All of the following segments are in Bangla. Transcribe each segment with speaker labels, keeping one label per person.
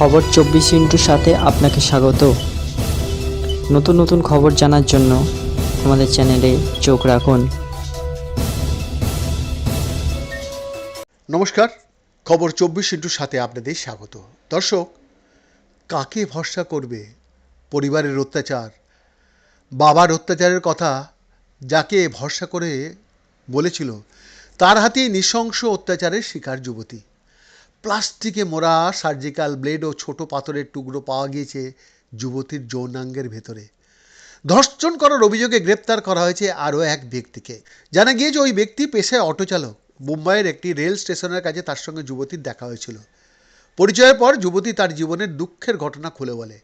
Speaker 1: খবর চব্বিশ ইন্টুর সাথে আপনাকে স্বাগত। নতুন নতুন খবর জানার জন্য আমাদের চ্যানেলে চোখ রাখুন।
Speaker 2: নমস্কার, খবর চব্বিশ ইন্টুর সাথে আপনাদের স্বাগত। দর্শক, কাকে ভরসা করবে পরিবারের অত্যাচার? বাবার অত্যাচারের কথা যাকে ভরসা করে বলেছিল, তার হাতেই নৃশংস অত্যাচারের শিকার যুবতী। প্লাস্টিকে মোড়া সার্জিক্যাল ব্লেড ও ছোট পাথরের টুকরো পাওয়া গিয়েছে যুবতীর যৌনাঙ্গের ভেতরে। ধর্ষণ করার অভিযোগে গ্রেপ্তার করা হয়েছে আরও এক ব্যক্তিকে। জানা গিয়েছে, ওই ব্যক্তি পেশায় অটো চালক মুম্বাইয়ের একটি রেল স্টেশনের কাছে তার সঙ্গে যুবতীর দেখা হয়েছিল। পরিচয়ের পর যুবতী তার জীবনের দুঃখের ঘটনা খুলে বলে।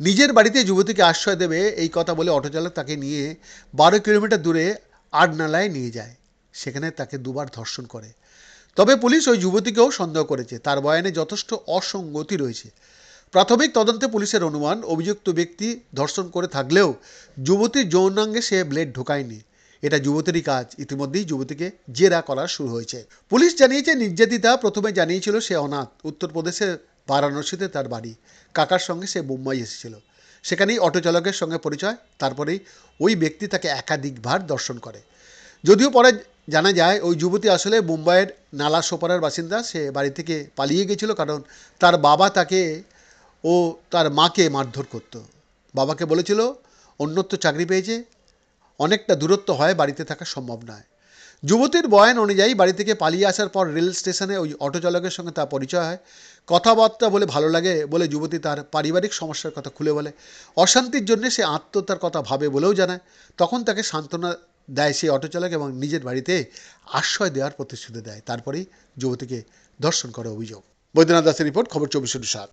Speaker 2: নিজের বাড়িতে যুবতীকে আশ্রয় দেবে এই কথা বলে অটো চালক তাকে নিয়ে বারো কিলোমিটার দূরে আডনালায় নিয়ে যায়। সেখানে তাকে দুবার ধর্ষণ করে। তবে পুলিশ ওই যুবতীকেও সন্দেহ করেছে। তার বয়ানে যথেষ্ট অসঙ্গতি রয়েছে। প্রাথমিক তদন্তে পুলিশের অনুমান, অভিযুক্ত ব্যক্তি ধর্ষণ করে থাকলেও যুবতীর যৌনাঙ্গে সে ব্লেড ঢোকায়নি। এটা যুবতীরই কাজ। ইতিমধ্যেই যুবতীকে জেরা করা শুরু হয়েছে। পুলিশ জানিয়েছে, নির্যাতিতা প্রথমে জানিয়েছিল সে অনাথ। উত্তরপ্রদেশের বারাণসীতে তার বাড়ি। কাকার সঙ্গে সে মুম্বাই এসেছিল। সেখানেই অটো চালকের সঙ্গে পরিচয়। তারপরেই ওই ব্যক্তি তাকে একাধিকবার দর্শন করে। যদিও পরে জানা যায়, ওই যুবতী আসলে মুম্বাইয়ের নালা সোপারার বাসিন্দা। সে বাড়ি থেকে পালিয়ে গেছিল কারণ তার বাবা তাকে ও তার মাকে মারধর করত। বাবাকে বলেছিল, অন্যত্র চাকরি পেয়েছে, অনেকটা দূরত্ব হয়, বাড়িতে থাকা সম্ভব নয়। যুবতীর বয়ান অনুযায়ী বাড়ি থেকে পালিয়ে আসার পর রেল স্টেশনে ওই অটো চালকের সঙ্গে তার পরিচয় হয়। কথাবার্তা বলে ভালো লাগে বলে যুবতী তার পারিবারিক সমস্যার কথা খুলে বলে। অশান্তির জন্য সে আত্মহত্যার কথা ভাবে বলেও জানায়। তখন তাকে সান্ত্বনা দেয় সেই অটো চালক এবং নিজের বাড়িতে আশ্রয় দেওয়ার প্রতিশ্রুতি দেয়। তারপরেই যুবতীকে ধর্ষণ করে অভিযোগ। বৈদ্যনাথ দাসের রিপোর্ট, খবর চব্বিশ সাত।